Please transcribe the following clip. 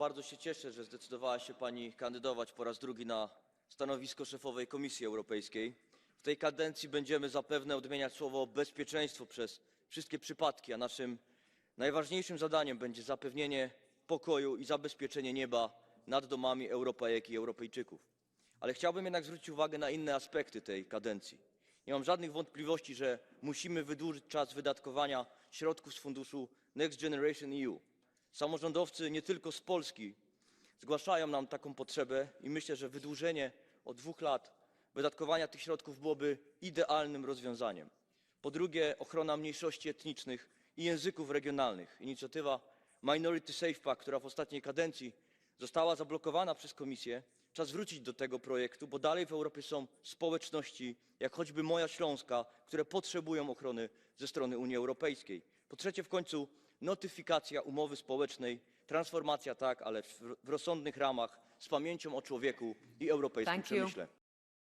Bardzo się cieszę, że zdecydowała się pani kandydować po raz drugi na stanowisko szefowej Komisji Europejskiej. W tej kadencji będziemy zapewne odmieniać słowo bezpieczeństwo przez wszystkie przypadki, a naszym najważniejszym zadaniem będzie zapewnienie pokoju i zabezpieczenie nieba nad domami Europejek i Europejczyków. Ale chciałbym jednak zwrócić uwagę na inne aspekty tej kadencji. Nie mam żadnych wątpliwości, że musimy wydłużyć czas wydatkowania środków z funduszu Next Generation EU. Samorządowcy nie tylko z Polski zgłaszają nam taką potrzebę i myślę, że wydłużenie o dwóch lat wydatkowania tych środków byłoby idealnym rozwiązaniem. Po drugie, ochrona mniejszości etnicznych i języków regionalnych. Inicjatywa Minority Safe Pack, która w ostatniej kadencji została zablokowana przez Komisję. Czas wrócić do tego projektu, bo dalej w Europie są społeczności, jak choćby moja Śląska, które potrzebują ochrony ze strony Unii Europejskiej. Po trzecie, w końcu notyfikacja umowy społecznej, transformacja tak, ale w rozsądnych ramach, z pamięcią o człowieku i europejskim Thank you. przemyśle.